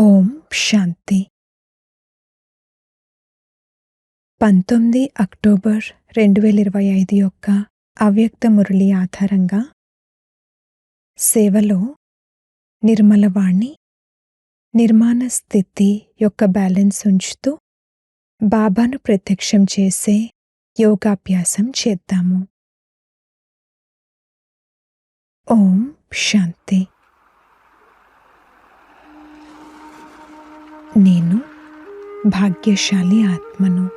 ఓం శాంతి. పంతొమ్మిది అక్టోబర్ రెండు వేల ఇరవై ఐదు యొక్క అవ్యక్త మురళి ఆధారంగా సేవలో నిర్మలవాణి నిర్మాణ స్థితి యొక్క బ్యాలెన్స్ ఉంచుతూ బాబాను ప్రత్యక్షం చేసే యోగాభ్యాసం చేద్దాము. ఓం శాంతి. నేను భాగ్యశాలి ఆత్మను.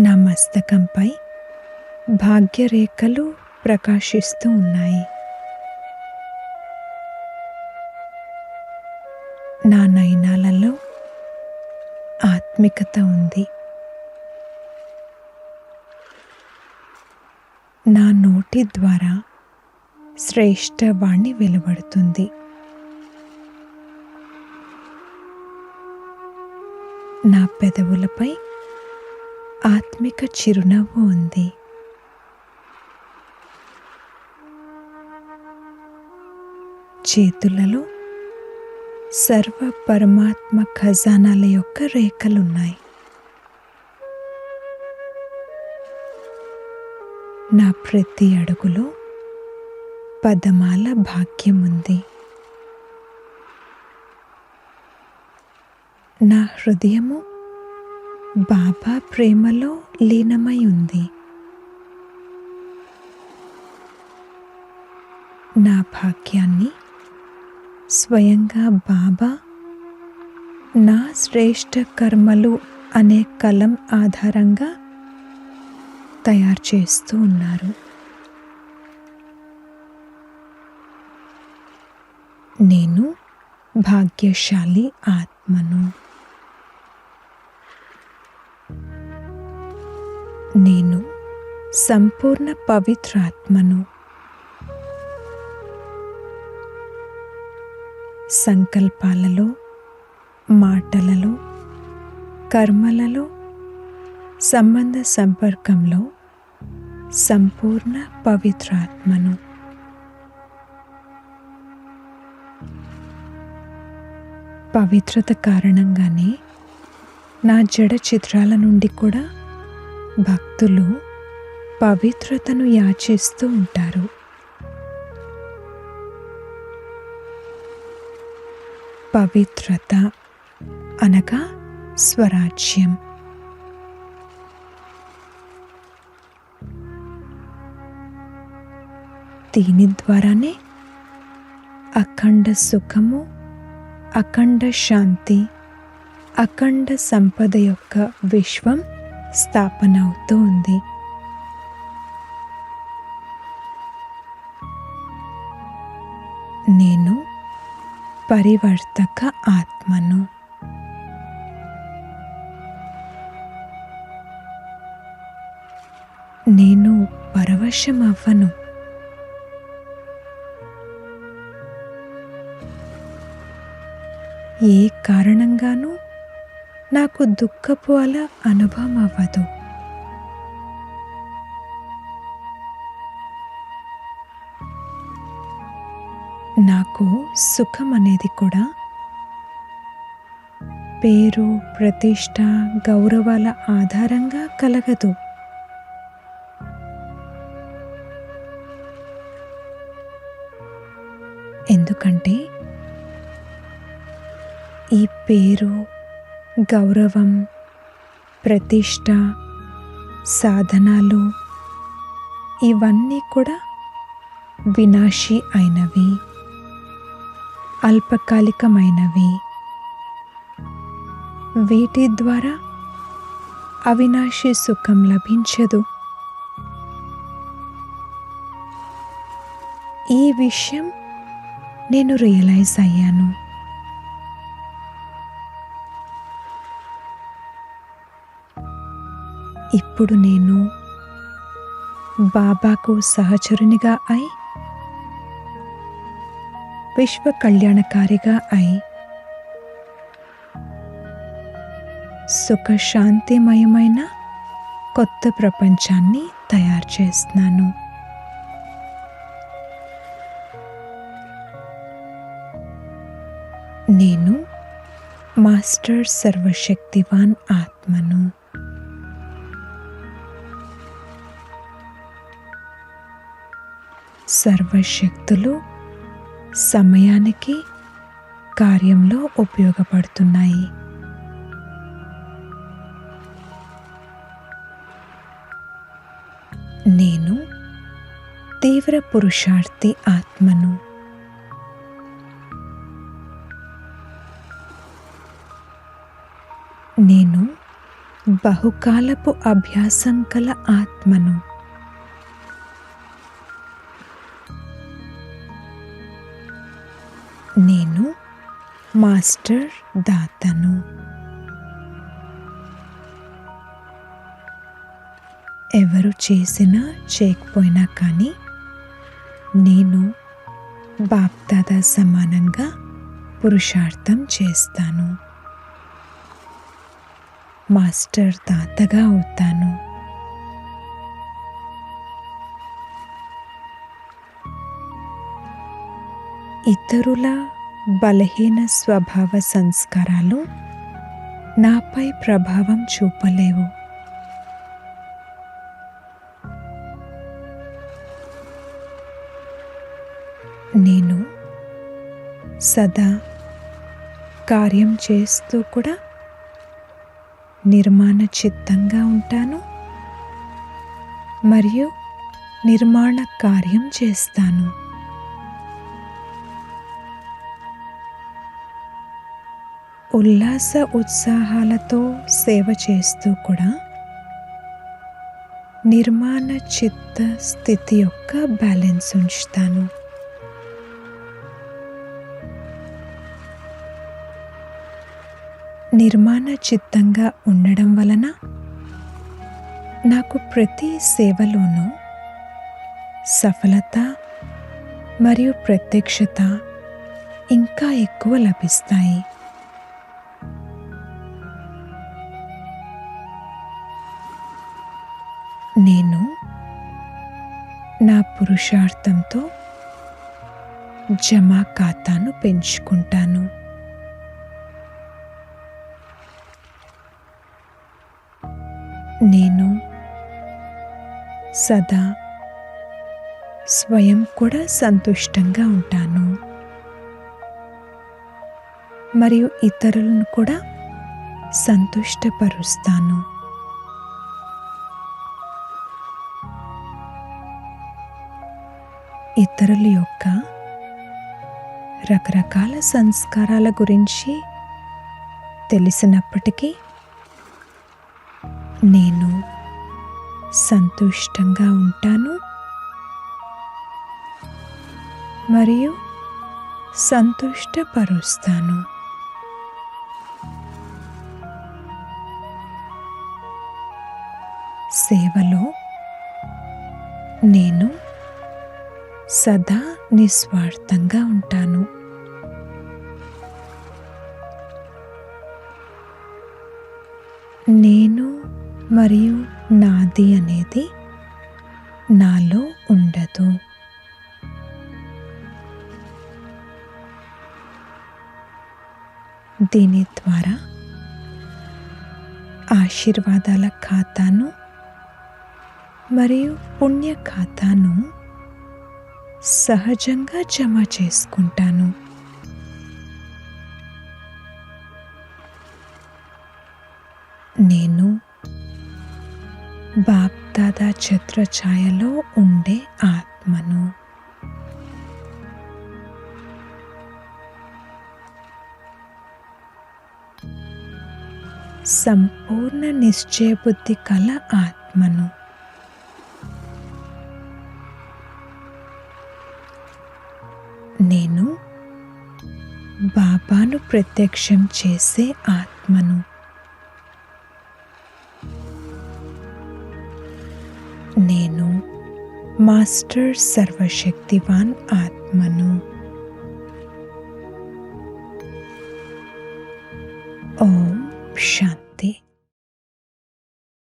నా మస్తకంపై భాగ్యరేఖలు ప్రకాశిస్తూ ఉన్నాయి. నా నయనాలలో ఆత్మికత ఉంది. నా నోటి ద్వారా శ్రేష్ఠ వాణి వెలువడుతుంది. పెదవులపై ఆత్మిక చిరునవ్వు ఉంది. చేతులలో సర్వ పరమాత్మ ఖజానాల యొక్క రేఖలున్నాయి. నా ప్రతి అడుగులో పదమాల భాగ్యం ఉంది నా హృదయము బాబా ప్రేమలో లీనమై ఉంది. నా భాగ్యాన్ని స్వయంగా బాబా నా శ్రేష్ఠ కర్మలు అనే కలం ఆధారంగా తయారు చేస్తూ ఉన్నారు. నేను భాగ్యశాలి ఆత్మను. నేను సంపూర్ణ పవిత్రాత్మను సంకల్పాలలో మాటలలో కర్మలలో సంబంధ సంపర్కంలో సంపూర్ణ పవిత్రాత్మను పవిత్రత కారణంగానే నా జడ చిత్రాల నుండి కూడా భక్తులు పవిత్రతను యాచిస్తూ ఉంటారు. పవిత్రత అనగా స్వరాజ్యం. దీని ద్వారానే అఖండ సుఖము అఖండ శాంతి అఖండ సంపద యొక్క విశ్వం స్థాపన అవుతూ ఉంది నేను పరివర్తక ఆత్మను. నేను పరవశమవ్వను. ఏ కారణంగానూ నాకు దుఃఖపు అల అనుభవం అవ్వదు. నాకు సుఖం అనేది కూడా పేరు ప్రతిష్ట గౌరవాల ఆధారంగా కలగదు. ఎందుకంటే ఈ పేరు గౌరవం ప్రతిష్ట సాధనాలు ఇవన్నీ కూడా వినాశి అయినవి అల్పకాలికమైనవి. వీటి ద్వారా అవినాశి సుఖం లభించదు. ఈ విషయం నేను రియలైజ్ అయ్యాను. ఇప్పుడు నేను బాబాకు సహచరునిగా అయి విశ్వ కళ్యాణకారిగా అయి సుఖశాంతిమయమైన కొత్త ప్రపంచాన్ని తయారు చేస్తున్నాను. నేను మాస్టర్ సర్వశక్తివాన్ ఆత్మను. సర్వశక్తులు సమయానికి కార్యంలో ఉపయోగపడుతున్నాయి. నేను తీవ్ర పురుషార్థి ఆత్మను. నేను బహుకాలపు అభ్యాసం కల ఆత్మను. మాస్టర్ దాతను. ఎవరు చేసినా చేయకపోయినా కానీ నేను బాప్దాదా సమానంగా పురుషార్థం చేస్తాను. మాస్టర్ తాతగా అవుతాను. ఇతరుల బలహీన స్వభావ సంస్కారాలు నాపై ప్రభావం చూపలేవు. నేను సదా కార్యం చేస్తూ కూడా నిర్మాణ చిత్తంగా ఉంటాను. మరియు నిర్మాణ కార్యం చేస్తాను. ఉల్లాస ఉత్సాహాలతో సేవ చేస్తూ కూడా నిర్మాణ చిత్త స్థితి యొక్క బ్యాలెన్స్ ఉంచుతాను. నిర్మాణ చిత్తంగా ఉండడం వలన నాకు ప్రతి సేవలోనూ సఫలత మరియు ప్రత్యక్షత ఇంకా ఎక్కువ లభిస్తాయి. నేను నా పురుషార్థంతో జమా ఖాతాను పెంచుకుంటాను. నేను సదా స్వయం కూడా సంతుష్టంగా ఉంటాను. మరియు ఇతరులను కూడా సంతుష్టపరుస్తాను. ఇతరుల యొక్క రకరకాల సంస్కారాల గురించి తెలిసినప్పటికీ నేను సంతుష్టంగా ఉంటాను. మరియు సంతుష్టపరుస్తాను సేవలో నేను సదా నిస్వార్థంగా ఉంటాను. నేను మరియు నాది అనేది నాలో ఉండదు. దీని ద్వారా ఆశీర్వాదాల ఖాతాను మరియు పుణ్య ఖాతాను సహజంగా జమ చేసుకుంటాను. నేను బాప్దాదా ఛత్రఛాయలో ఉండే ఆత్మను. సంపూర్ణ నిశ్చయబుద్ధి కల ఆత్మను. బాబాను ప్రత్యక్షం చేసే ఆత్మను నేను మాస్టర్ సర్వశక్తివాన్ ఆత్మను ఓం శాంతి